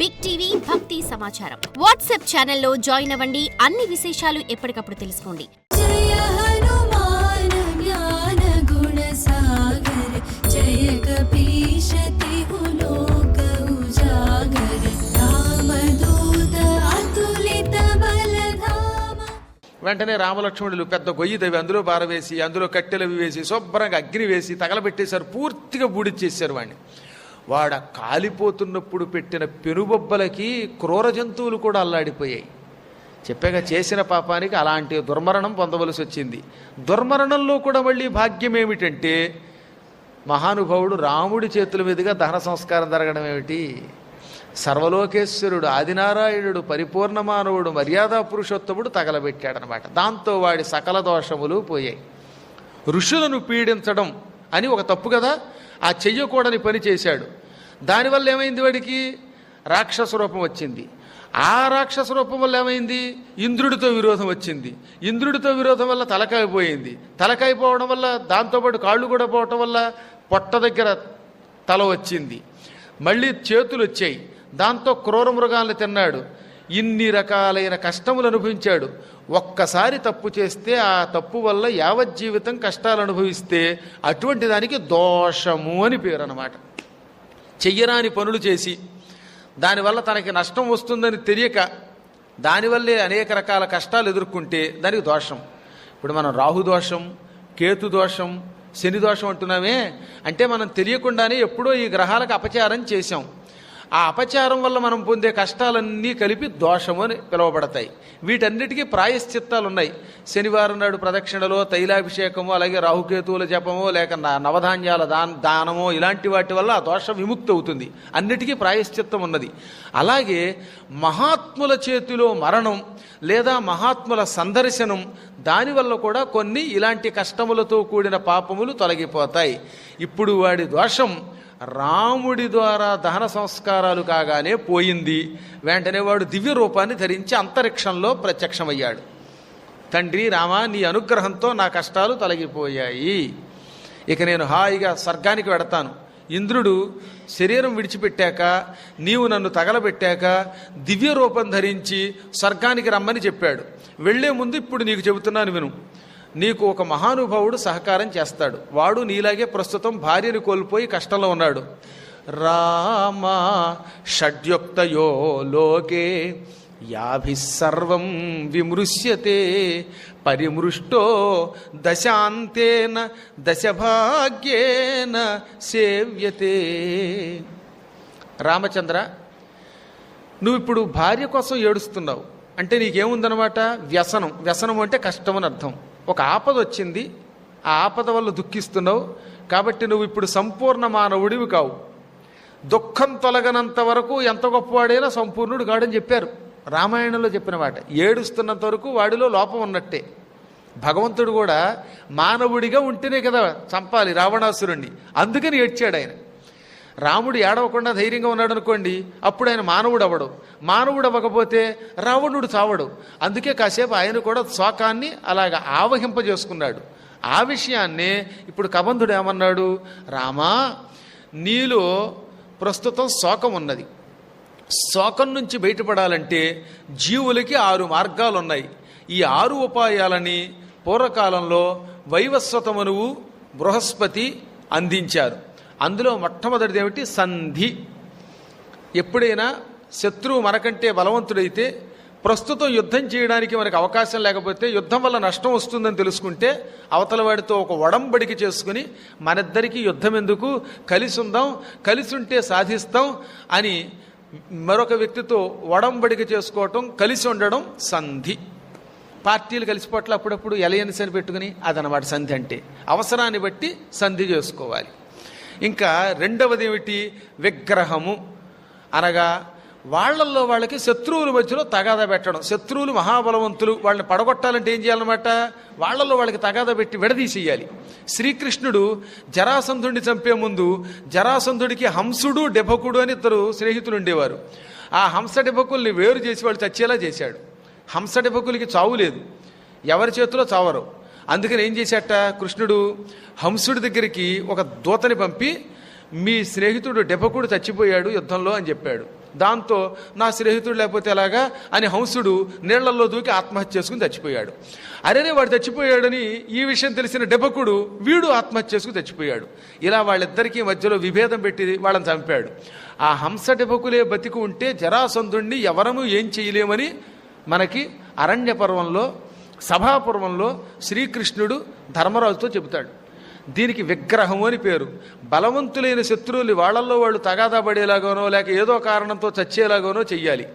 Big TV భక్తి సమాచారం WhatsApp ఛానల్లో జాయిన్ అవ్వండి. అన్ని విశేషాలు ఎప్పటికప్పుడు తెలుసుకోండి. వెంటనే రామలక్ష్మణులు పెద్ద గొయ్యి తవి అందులో బారవేసి అందులో కట్టెలు వేసి శుభ్రంగా అగ్ని వేసి తగలబెట్టేశారు. పూర్తిగా బూడిచ్చేసారు వాడిని వాడ కాలిపోతున్నప్పుడు పెట్టిన పెనుబొబ్బలకి క్రూర జంతువులు కూడా అల్లాడిపోయాయి. చెప్పాక చేసిన పాపానికి అలాంటి దుర్మరణం పొందవలసి వచ్చింది. దుర్మరణంలో కూడా మళ్ళీ భాగ్యం ఏమిటంటే మహానుభావుడు రాముడి చేతుల మీదుగా దహన సంస్కారం జరగడం ఏమిటి? సర్వలోకేశ్వరుడు ఆదినారాయణుడు పరిపూర్ణ మానవుడు మర్యాదా పురుషోత్తముడు తగలబెట్టాడనమాట దాంతో వాడి సకల దోషములు పోయాయి. ఋషులను పీడించడం అని ఒక తప్పు కదా? ఆ చెయ్యకూడని పని చేశాడు. దానివల్ల ఏమైంది వాడికి? రాక్షస రూపం వచ్చింది. ఆ రాక్షస రూపం వల్ల ఏమైంది? ఇంద్రుడితో విరోధం వచ్చింది. ఇంద్రుడితో విరోధం వల్ల తలకాయ పోయింది. తలకాయ పోవడం వల్ల దాంతోపాటు కాళ్ళు కూడా పోవటం వల్ల పొట్ట దగ్గర తల వచ్చింది. మళ్ళీ చేతులు వచ్చాయి. దాంతో క్రూర మృగాలను తిన్నాడు. ఇన్ని రకాలైన కష్టములు అనుభవించాడు. ఒక్కసారి తప్పు చేస్తే ఆ తప్పు వల్ల యావజ్జీవితం కష్టాలు అనుభవిస్తే అటువంటి దానికి దోషము అని పేరు అన్నమాట చెయ్యరాని పనులు చేసి దానివల్ల తనకి నష్టం వస్తుందని తెలియక దానివల్లే అనేక రకాల కష్టాలు ఎదుర్కొంటే దానికి దోషం. ఇప్పుడు మనం రాహు దోషం కేతు దోషం శని దోషం అంటున్నామే అంటే మనం తెలియకుండానే ఎప్పుడో ఈ గ్రహాలకు అపచారం చేశాం. ఆ అపచారం వల్ల మనం పొందే కష్టాలన్నీ కలిపి దోషము అని పిలువబడతాయి. వీటన్నిటికీ ప్రాయశ్చిత్తాలు ఉన్నాయి శనివారం నాడు ప్రదక్షిణలో తైలాభిషేకము అలాగే రాహుకేతువుల జపము లేక నవధాన్యాల దాన్ దానమో ఇలాంటి వాటి వల్ల ఆ దోషం విముక్తి అవుతుంది అన్నిటికీ ప్రాయశ్చిత్తం ఉన్నది. అలాగే మహాత్ముల చేతిలో మరణం లేదా మహాత్ముల సందర్శనం దానివల్ల కూడా కొన్ని ఇలాంటి కష్టములతో కూడిన పాపములు తొలగిపోతాయి. ఇప్పుడు వాడి దోషం రాముడి ద్వారా దహన సంస్కారాలు కాగానే పోయింది. వెంటనే వాడు దివ్య రూపాన్ని ధరించి అంతరిక్షంలో ప్రత్యక్షమయ్యాడు. తండ్రి రామా నీ అనుగ్రహంతో నా కష్టాలు తొలగిపోయాయి. ఇక నేను హాయిగా స్వర్గానికి వెడతాను. ఇంద్రుడు శరీరం విడిచిపెట్టాక నీవు నన్ను తగలబెట్టాక దివ్య రూపం ధరించి స్వర్గానికి రమ్మని చెప్పాడు. వెళ్ళే ముందు ఇప్పుడు నీకు చెబుతున్నాను విను. నీకు ఒక మహానుభావుడు సహకారం చేస్తాడు. వాడు నీలాగే ప్రస్తుతం భార్యను కోల్పోయి కష్టంలో ఉన్నాడు. రామా షడ్యుక్తయో లోకే యాభిస్సర్వం విమృశ్యతే పరిమృష్టో దశాంతేన దశభాగ్యేన సేవ్యతే. రామచంద్ర నువ్వు ఇప్పుడు భార్య కోసం ఏడుస్తున్నావు. అంటే నీకేముందనమాట? వ్యసనం. వ్యసనం అంటే కష్టం అని అర్థం. ఒక ఆపద వచ్చింది ఆ ఆపద వల్ల దుఃఖిస్తున్నావు కాబట్టి నువ్వు ఇప్పుడు సంపూర్ణ మానవుడివి కావు. దుఃఖం తొలగనంత వరకు ఎంత గొప్పవాడైనా సంపూర్ణుడు కాడని చెప్పారు. రామాయణంలో చెప్పిన మాట ఏడుస్తున్నంత వరకు వాడిలో లోపం ఉన్నట్టే. భగవంతుడు కూడా మానవుడిగా ఉంటేనే కదా చంపాలి రావణాసురుణ్ణి. అందుకని ఏడ్చాడు ఆయన. రాముడు ఏడవకుండా ధైర్యంగా ఉన్నాడు అనుకోండి అప్పుడు ఆయన మానవుడు అవ్వడు మానవుడు అవ్వకపోతే రావణుడు చావడు. అందుకే కాసేపు ఆయన కూడా శోకాన్ని అలాగ ఆవహింపజేసుకున్నాడు. ఆ విషయాన్నే ఇప్పుడు కబంధుడు ఏమన్నాడు? రామా నీలో ప్రస్తుతం శోకం ఉన్నది. శోకం నుంచి బయటపడాలంటే జీవులకి ఆరు మార్గాలు ఉన్నాయి ఈ ఆరు ఉపాయాలని పూర్వకాలంలో వైవస్వతమనువు బృహస్పతి అందించారు. అందులో మొట్టమొదటిది ఏమిటి? సంధి. ఎప్పుడైనా శత్రువు మనకంటే బలవంతుడైతే ప్రస్తుతం యుద్ధం చేయడానికి మనకు అవకాశం లేకపోతే యుద్ధం వల్ల నష్టం వస్తుందని తెలుసుకుంటే అవతల వాడితో ఒక ఒడంబడిక చేసుకుని మనిద్దరికీ యుద్ధం ఎందుకు? కలిసి ఉందాం కలిసి ఉంటే సాధిస్తాం అని మరొక వ్యక్తితో ఒడంబడిక చేసుకోవటం కలిసి ఉండడం సంధి. పార్టీలు కలిసిపోట్ల అప్పుడప్పుడు ఎలయన్స్ అని పెట్టుకుని అదనమాట సంధి అంటే. అవసరాన్ని బట్టి సంధి చేసుకోవాలి. ఇంకా రెండవది ఏమిటి విగ్రహము. అనగా వాళ్ళల్లో వాళ్ళకి శత్రువుల మధ్యలో తగాదా పెట్టడం. శత్రువులు మహాబలవంతులు వాళ్ళని పడగొట్టాలంటే ఏం చేయాలన్నమాట? వాళ్ళల్లో వాళ్ళకి తగాదా పెట్టి విడదీసేయాలి. శ్రీకృష్ణుడు జరాసంధుడిని చంపే ముందు జరాసంధుడికి హంసుడు డెభకుడు అని ఇద్దరు స్నేహితులు ఉండేవారు ఆ హంస డెభకుల్ని వేరు చేసి వాళ్ళు చచ్చేలా చేశాడు. హంస డెభకులకి చావు లేదు. ఎవరి చేతిలో చావరు. అందుకని ఏం చేశాట? కృష్ణుడు హంసుడి దగ్గరికి ఒక దూతని పంపి మీ స్నేహితుడు డెపకుడు చచ్చిపోయాడు యుద్ధంలో అని చెప్పాడు. దాంతో నా స్నేహితుడు లేకపోతే ఎలాగా? అని హంసుడు నీళ్ళలో దూకి ఆత్మహత్య చేసుకుని చచ్చిపోయాడు. అరేనే వాడు చచ్చిపోయాడని ఈ విషయం తెలిసిన డెబకుడు వీడు ఆత్మహత్య చేసుకుని చచ్చిపోయాడు. ఇలా వాళ్ళిద్దరికీ మధ్యలో విభేదం పెట్టి వాళ్ళని చంపాడు. ఆ హంస డెబకులే బతికి ఉంటే జరాసంధుణ్ణి ఎవరము ఏం చేయలేమని మనకి అరణ్య పర్వంలో సభాపూర్వంలో శ్రీకృష్ణుడు ధర్మరాజుతో చెబుతాడు. దీనికి విగ్రహము అని పేరు. బలవంతులైన శత్రువులు వాళ్ళల్లో వాళ్ళు తగాదా పడేలాగానో లేక ఏదో కారణంతో చచ్చేలాగానో చెయ్యాలి.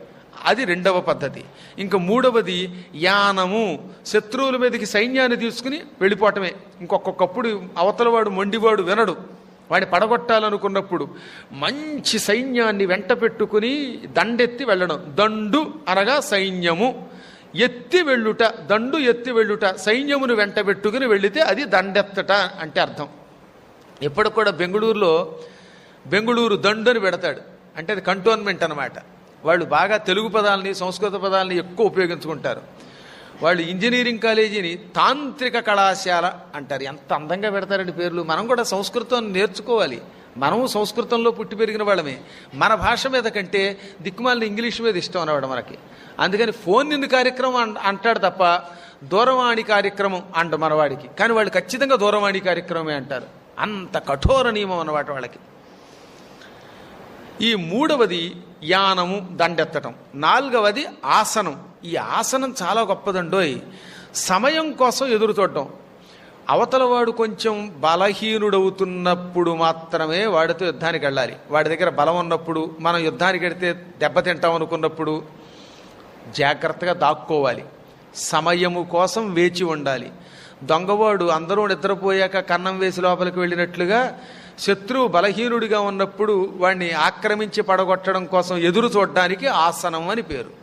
అది రెండవ పద్ధతి. ఇంకా మూడవది యానము. శత్రువుల మీదకి సైన్యాన్ని తీసుకుని వెళ్ళిపోవటమే. ఇంకొకప్పుడు అవతలవాడు మొండివాడు వినడు. వాడిని పడగొట్టాలనుకున్నప్పుడు మంచి సైన్యాన్ని వెంట పెట్టుకుని దండెత్తి వెళ్ళడం. దండు అనగా సైన్యము. ఎత్తి వెళ్ళుట దండు ఎత్తి వెళ్ళుట సైన్యమును వెంట పెట్టుకుని వెళితే అది దండెత్తట అంటే అర్థం. ఎప్పుడు కూడా బెంగళూరులో బెంగళూరు దండు అని పెడతాడు. అంటే అది కంటోన్మెంట్ అనమాట వాళ్ళు బాగా తెలుగు పదాలని సంస్కృత పదాలని ఎక్కువ ఉపయోగించుకుంటారు. వాళ్ళు ఇంజనీరింగ్ కాలేజీని తాంత్రిక కళాశాల అంటారు. ఎంత అందంగా పెడతారండి పేర్లు. మనం కూడా సంస్కృతం నేర్చుకోవాలి. మనము సంస్కృతంలో పుట్టి పెరిగిన వాళ్ళమే. మన భాష మీద కంటే దిక్కుమాలిన ఇంగ్లీష్ మీద ఇష్టం అన్నవాడు మనకి. అందుకని ఫోన్ నిన్ను కార్యక్రమం అంటాడు తప్ప దూరవాణి కార్యక్రమం అంట మనవాడికి. కానీ వాళ్ళు ఖచ్చితంగా దూరవాణి కార్యక్రమమే అంటారు. అంత కఠోర నియమం అన్నమాట వాళ్ళకి. ఈ మూడవది యానము దండెత్తటం. నాలుగవది ఆసనం. ఈ ఆసనం చాలా గొప్పదండోయ్. సమయం కోసం ఎదురు చూడటం. అవతలవాడు కొంచెం బలహీనుడవుతున్నప్పుడు మాత్రమే వాడితో యుద్ధానికి వెళ్ళాలి. వాడి దగ్గర బలం ఉన్నప్పుడు మనం యుద్ధానికి వెడితే దెబ్బతింటాం అనుకున్నప్పుడు జాగ్రత్తగా దాక్కోవాలి. సమయము కోసం వేచి ఉండాలి. దొంగవాడు అందరూ నిద్రపోయాక కన్నం వేసి లోపలికి వెళ్ళినట్లుగా శత్రువు బలహీనుడిగా ఉన్నప్పుడు వాడిని ఆక్రమించి పడగొట్టడం కోసం ఎదురు చూడడానికి ఆసనం అని పేరు.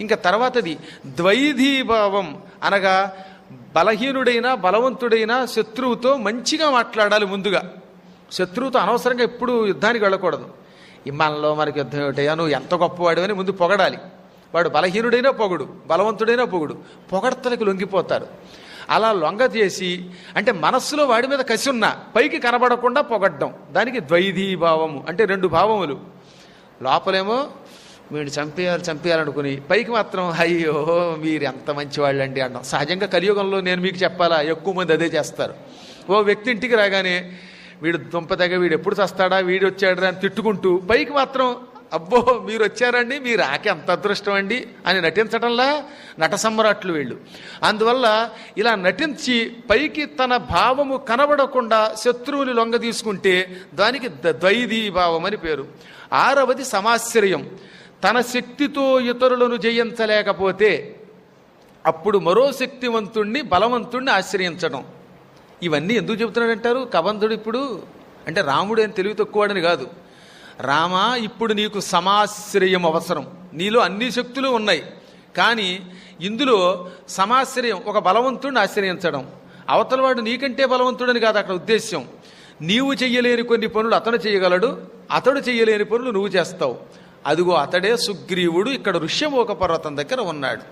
ఇంకా తర్వాతది ద్వైధీభావం అనగా బలహీనుడైన బలవంతుడైన శత్రువుతో మంచిగా మాట్లాడాలి ముందుగా. శత్రువుతో అనవసరంగా ఎప్పుడు యుద్ధానికి వెళ్ళకూడదు. ఈ మనలో మనకి యుద్ధం ఏమిటయ్యా? నువ్వు ఎంత గొప్పవాడు అని ముందు పొగడాలి. వాడు బలహీనుడైనా పొగుడు బలవంతుడైనా పొగుడు. పొగడ్తలకు లొంగిపోతారు. అలా లొంగ చేసి అంటే మనస్సులో వాడి మీద కసి ఉన్నా పైకి కనబడకుండా పొగడ్డం. దానికి ద్వైధీభావము అంటే రెండు భావములు. లోపలేమో వీడిని చంపేయాలి చంపేయాలనుకుని పైకి మాత్రం అయ్యో మీరు ఎంత మంచివాళ్ళండి అన్నాం. సహజంగా కలియుగంలో నేను మీకు చెప్పాలా ఎక్కువ మంది అదే చేస్తారు. ఓ వ్యక్తి ఇంటికి రాగానే వీడు దుంపదగ వీడు ఎప్పుడు చస్తాడా వీడు వచ్చాడా అని తిట్టుకుంటూ పైకి మాత్రం అబ్బో మీరు వచ్చారండి మీరు ఆకి ఎంత అదృష్టం అండి అని నటించడంలా నటసమ్మరాట్లు వీళ్ళు. అందువల్ల ఇలా నటించి పైకి తన భావము కనబడకుండా శత్రువుని లొంగ తీసుకుంటే దానికి ద- ద్వైధీ భావం అని పేరు. ఆరవది సమాశ్రయం. తన శక్తితో ఇతరులను జయించలేకపోతే అప్పుడు మరో శక్తివంతుణ్ణి బలవంతుణ్ణి ఆశ్రయించడం. ఇవన్నీ ఎందుకు చెబుతున్నాడంటారు? కబంధుడు ఇప్పుడు అంటే రాముడు అని తెలివి తక్కువడని కాదు. రామా ఇప్పుడు నీకు సమాశ్రయం అవసరం. నీలో అన్ని శక్తులు ఉన్నాయి. కానీ ఇందులో సమాశ్రయం ఒక బలవంతుడిని ఆశ్రయించడం. అవతలవాడు నీకంటే బలవంతుడని కాదు అక్కడ ఉద్దేశ్యం. నీవు చెయ్యలేని కొన్ని పనులు అతను చేయగలడు అతడు చెయ్యలేని పనులు నువ్వు చేస్తావు. అదిగో అతడే సుగ్రీవుడు ఇక్కడ ఋష్యమోక పర్వతం దగ్గర ఉన్నాడు.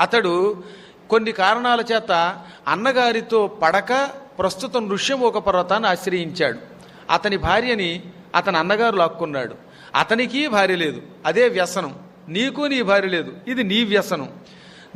అతడు కొన్ని కారణాల చేత అన్నగారితో పడక ప్రస్తుతం ఋష్యమోక పర్వతాన్ని ఆశ్రయించాడు. అతని భార్యని అతని అన్నగారు లాక్కున్నాడు. అతనికి భార్య లేదు అదే వ్యసనం. నీకు నీ భార్య లేదు ఇది నీ వ్యసనం.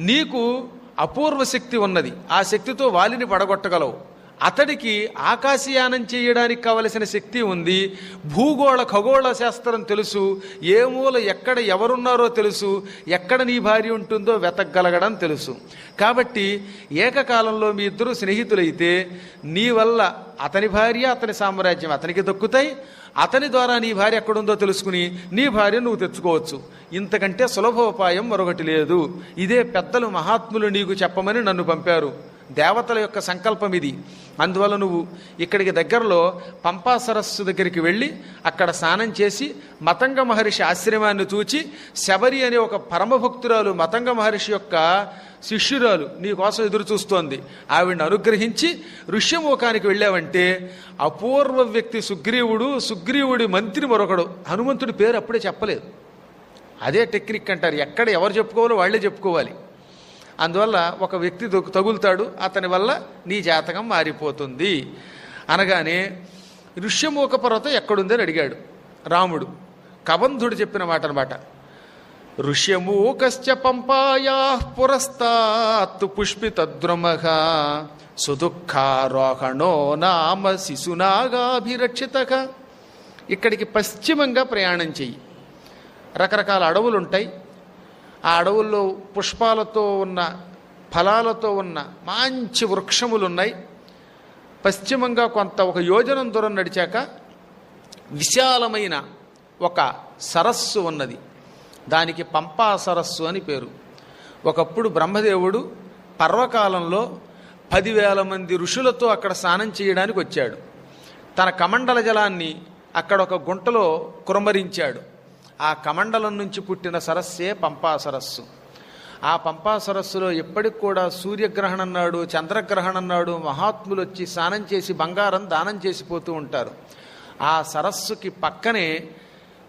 నీకు అపూర్వ శక్తి ఉన్నది ఆ శక్తితో వాలిని పడగొట్టగలవు. అతడికి ఆకాశయానం చేయడానికి కావలసిన శక్తి ఉంది. భూగోళ ఖగోళ శాస్త్రం తెలుసు. ఏ మూల ఎక్కడ ఎవరున్నారో తెలుసు. ఎక్కడ నీ భార్య ఉంటుందో వెతకగలగడం తెలుసు. కాబట్టి ఏకకాలంలో మీ ఇద్దరు స్నేహితులైతే నీ వల్ల అతని భార్య అతని సామ్రాజ్యం అతనికి దక్కుతాయి. అతని ద్వారా నీ భార్య ఎక్కడుందో తెలుసుకుని నీ భార్య నువ్వు తెచ్చుకోవచ్చు. ఇంతకంటే సులభోపాయం మరొకటి లేదు. ఇదే పెద్దలు మహాత్ములు నీకు చెప్పమని నన్ను పంపారు. దేవతల యొక్క సంకల్పం ఇది. అందువల్ల నువ్వు ఇక్కడికి దగ్గరలో పంపా సరస్సు దగ్గరికి వెళ్ళి అక్కడ స్నానం చేసి మతంగ మహర్షి ఆశ్రమాన్ని చూచి శబరి అనే ఒక పరమభక్తురాలు మతంగ మహర్షి యొక్క శిష్యురాలు నీ కోసం ఎదురు చూస్తోంది. ఆవిడని అనుగ్రహించి ఋష్యమోకానికి వెళ్ళావంటే అపూర్వ వ్యక్తి సుగ్రీవుడు సుగ్రీవుడి మంత్రి మరొకడు. హనుమంతుడి పేరు అప్పుడే చెప్పలేదు. అదే టెక్నిక్ అంటారు. ఎక్కడ ఎవరు చెప్పుకోవాలో వాళ్ళే చెప్పుకోవాలి. అందువల్ల ఒక వ్యక్తి తగులుతాడు అతని వల్ల నీ జాతకం మారిపోతుంది. అనగానే ఋష్యమూక పర్వతం ఎక్కడుందని అడిగాడు రాముడు. కబంధుడు చెప్పిన మాట అనమాట ఋష్యమూకశ్చ పంపాయా పురస్తాత్తు పుష్పితద్రుమః సుదుఃఖారోహణో నామ శిశునాగాభిరక్షిత. ఇక్కడికి పశ్చిమంగా ప్రయాణం చెయ్యి. రకరకాల అడవులుంటాయి. ఆ అడవుల్లో పుష్పాలతో ఉన్న ఫలాలతో ఉన్న మంచి వృక్షములు ఉన్నాయి పశ్చిమంగా కొంత ఒక యోజనం దూరం నడిచాక విశాలమైన ఒక సరస్సు ఉన్నది. దానికి పంపా సరస్సు అని పేరు. ఒకప్పుడు బ్రహ్మదేవుడు పర్వకాలంలో పదివేల మంది ఋషులతో అక్కడ స్నానం చేయడానికి వచ్చాడు. తన కమండల జలాన్ని అక్కడ ఒక గుంటలో కురమరించాడు. ఆ కమండలం నుంచి పుట్టిన సరస్సే పంపా సరస్సు ఆ పంపా సరస్సులో ఎప్పటికి కూడా సూర్యగ్రహణం నాడు చంద్రగ్రహణం నాడు మహాత్ములు వచ్చి స్నానం చేసి బంగారం దానం చేసిపోతూ ఉంటారు. ఆ సరస్సుకి పక్కనే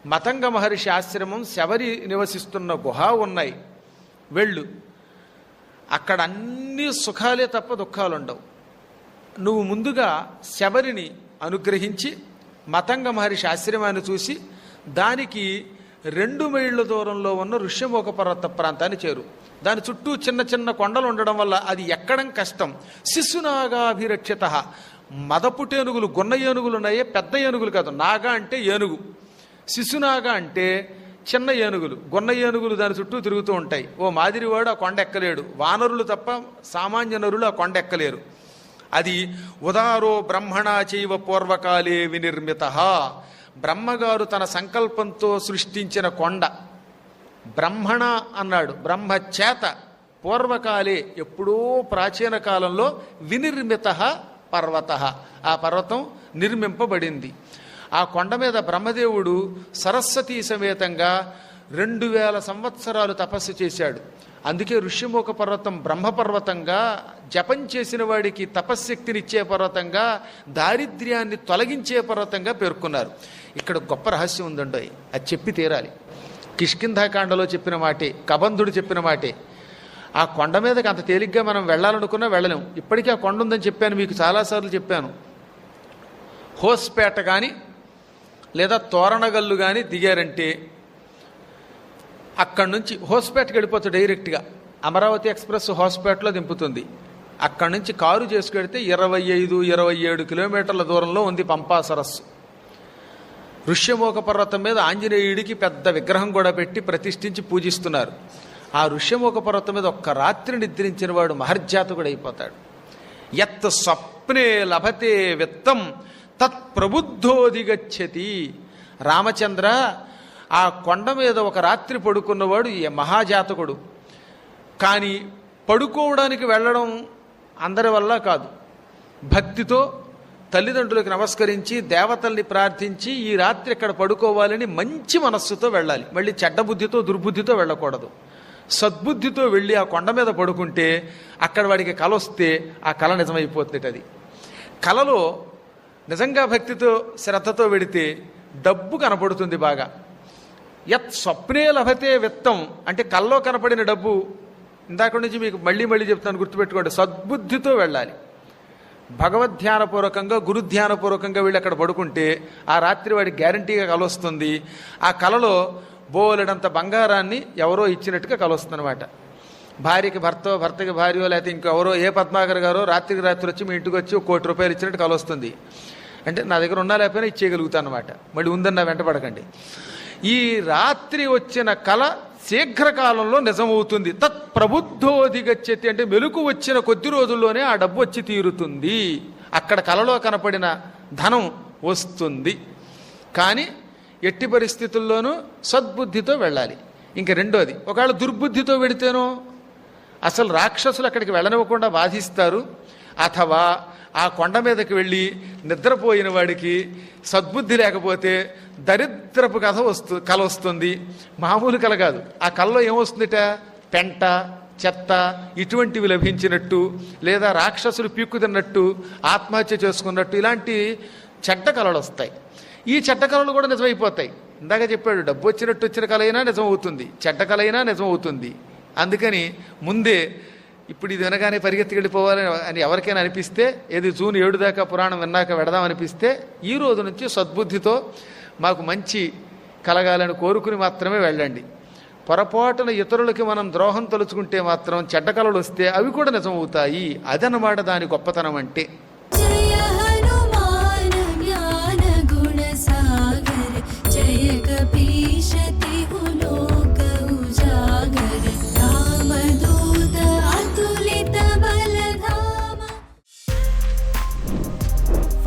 మతంగ మహర్షి ఆశ్రమం శబరి నివసిస్తున్న గుహ ఉన్నాయి. వెళ్ళు. అక్కడ అన్ని సుఖాలే తప్ప దుఃఖాలు ఉండవు నువ్వు ముందుగా శబరిని అనుగ్రహించి మతంగ మహర్షి ఆశ్రమాన్ని చూసి దానికి రెండు మైళ్ళ దూరంలో ఉన్న ఋష్యమోక పర్వత ప్రాంతాన్ని చేరు. దాని చుట్టూ చిన్న చిన్న కొండలు ఉండడం వల్ల అది ఎక్కడం కష్టం. శిశునాగాభిరక్షిత. మదపుటి ఏనుగులు గున్న ఏనుగులు ఉన్నాయే పెద్ద ఏనుగులు కాదు నాగా అంటే ఏనుగు. శిశునాగా అంటే చిన్న ఏనుగులు గున్న ఏనుగులు దాని చుట్టూ తిరుగుతూ ఉంటాయి. ఓ మాదిరివాడు ఆ కొండ ఎక్కలేడు. వానరులు తప్ప సామాన్య నరులు ఆ కొండ ఎక్కలేరు. అది ఉదారో బ్రహ్మణా చైవ పూర్వకాలే వినిర్మిత. బ్రహ్మగారు తన సంకల్పంతో సృష్టించిన కొండ. బ్రహ్మణ అన్నాడు. బ్రహ్మ చేత పూర్వకాలే ఎప్పుడో ప్రాచీన కాలంలో వినిర్మిత పర్వత. ఆ పర్వతం నిర్మింపబడింది. ఆ కొండ మీద బ్రహ్మదేవుడు సరస్వతీ సమేతంగా రెండు వేల సంవత్సరాలు తపస్సు చేశాడు. అందుకే ఋష్యముఖ పర్వతం బ్రహ్మపర్వతంగా జపం చేసిన వాడికి తపశ్శక్తినిచ్చే పర్వతంగా దారిద్ర్యాన్ని తొలగించే పర్వతంగా పేర్కొన్నారు. ఇక్కడ గొప్ప రహస్యం ఉందండి అది చెప్పి తీరాలి. కిష్కింధాకాండలో చెప్పిన మాటే కబంధుడు చెప్పిన మాటే. ఆ కొండ మీదకి అంత తేలిగ్గా మనం వెళ్ళాలనుకున్నా వెళ్ళలేం. ఇప్పటికీ ఆ కొండ ఉందని చెప్పాను మీకు చాలాసార్లు చెప్పాను. హోస్పేట కానీ లేదా తోరణగల్లు కానీ దిగారంటే అక్కడి నుంచి హోస్పేటకి వెళ్ళిపోతాడు డైరెక్ట్గా. అమరావతి ఎక్స్ప్రెస్ హోస్పేటలో దింపుతుంది. అక్కడి నుంచి కారు చేసుకెడితే ఇరవై ఐదు ఇరవై ఏడు కిలోమీటర్ల దూరంలో ఉంది పంపా సరస్సు ఋష్యమోక పర్వతం మీద ఆంజనేయుడికి పెద్ద విగ్రహం కూడా పెట్టి ప్రతిష్ఠించి పూజిస్తున్నారు. ఆ ఋష్యమోక పర్వతం మీద ఒక్క రాత్రి నిద్రించిన వాడు మహర్జాతకుడు అయిపోతాడు ఎత్ స్వప్నే లభతే విత్తం తత్ ప్రబుద్ధోధిగచ్చతి. రామచంద్ర ఆ కొండ మీద ఒక రాత్రి పడుకున్నవాడు ఈ మహాజాతకుడు. కానీ పడుకోవడానికి వెళ్ళడం అందరి వల్ల కాదు. భక్తితో తల్లిదండ్రులకు నమస్కరించి దేవతల్ని ప్రార్థించి ఈ రాత్రి ఇక్కడ పడుకోవాలని మంచి మనస్సుతో వెళ్ళాలి. మళ్ళీ చెడ్డ బుద్ధితో దుర్బుద్ధితో వెళ్ళకూడదు. సద్బుద్ధితో వెళ్ళి ఆ కొండ మీద పడుకుంటే అక్కడ వాడికి కల వస్తే ఆ కళ నిజమైపోతుంది అది. కలలో నిజంగా భక్తితో శ్రద్ధతో వెడితే డబ్బు కనపడుతుంది బాగా. యత్ స్వప్నే లభతే విత్తం అంటే కల్లో కనపడిన డబ్బు ఇందాక నుంచి మీకు మళ్ళీ మళ్ళీ చెప్తాను గుర్తుపెట్టుకోండి సద్బుద్ధితో వెళ్ళాలి. భగవద్ధ్యానపూర్వకంగా గురుధ్యానపూర్వకంగా వీళ్ళు అక్కడ పడుకుంటే ఆ రాత్రి వాడి గ్యారంటీగా కలొస్తుంది ఆ కలలో బోలెడంత బంగారాన్ని ఎవరో ఇచ్చినట్టుగా కలొస్తుందన్నమాట భార్యకి భర్త భర్తకి భార్యో లేకపోతే ఇంకెవరో ఏ పద్మాకర్ గారో రాత్రికి రాత్రి వచ్చి మీ ఇంటికి వచ్చి ఒక కోటి రూపాయలు ఇచ్చినట్టు కలొస్తుంది అంటే నా దగ్గర ఉన్నా లేకపోయినా ఇచ్చేయగలుగుతాను అనమాట మళ్ళీ ఉందన్న వెంటపడకండి ఈ రాత్రి వచ్చిన కళ శీఘ్రకాలంలో నిజమవుతుంది. తత్ ప్రబుద్ధోదిగచ్చతి అంటే మెలుకు వచ్చిన కొద్ది రోజుల్లోనే ఆ డబ్బు వచ్చి తీరుతుంది. అక్కడ కలలో కనపడిన ధనం వస్తుంది. కానీ ఎట్టి పరిస్థితుల్లోనూ సద్బుద్ధితో వెళ్ళాలి. ఇంక రెండోది ఒకవేళ దుర్బుద్ధితో వెడితేనో? అసలు రాక్షసులు అక్కడికి వెళ్ళనివ్వకుండా బాధిస్తారు. అథవా ఆ కొండ మీదకి వెళ్ళి నిద్రపోయిన వాడికి సద్బుద్ధి లేకపోతే దరిద్రపు కథ వస్తు కళ వస్తుంది. మామూలు కళ కాదు. ఆ కళలో ఏమొస్తుందిట? పెంట చెత్త ఇటువంటివి లభించినట్టు లేదా రాక్షసులు పీక్కుతిన్నట్టు ఆత్మహత్య చేసుకున్నట్టు ఇలాంటి చెడ్డ కళలు వస్తాయి. ఈ చెడ్డ కళలు కూడా నిజమైపోతాయి. ఇందాక చెప్పాడు డబ్బు వచ్చినట్టు వచ్చిన కళ అయినా నిజమవుతుంది. చెడ్డ కళ అయినా నిజం అవుతుంది అందుకని ముందే ఇప్పుడు ఇది వినగానే పరిగెత్తి వెళ్ళిపోవాలి అని ఎవరికైనా అనిపిస్తే ఏది జూన్ ఏడు దాకా పురాణం విన్నాక వెడదాం అనిపిస్తే ఈ రోజు నుంచి సద్బుద్ధితో మాకు మంచి కలగాలని కోరుకుని మాత్రమే వెళ్ళండి. పొరపాటున ఇతరులకి మనం ద్రోహం తలుచుకుంటే మాత్రం చెడ్డ కళలు వస్తే అవి కూడా నిజమవుతాయి. అదనమాట దాని గొప్పతనం అంటే.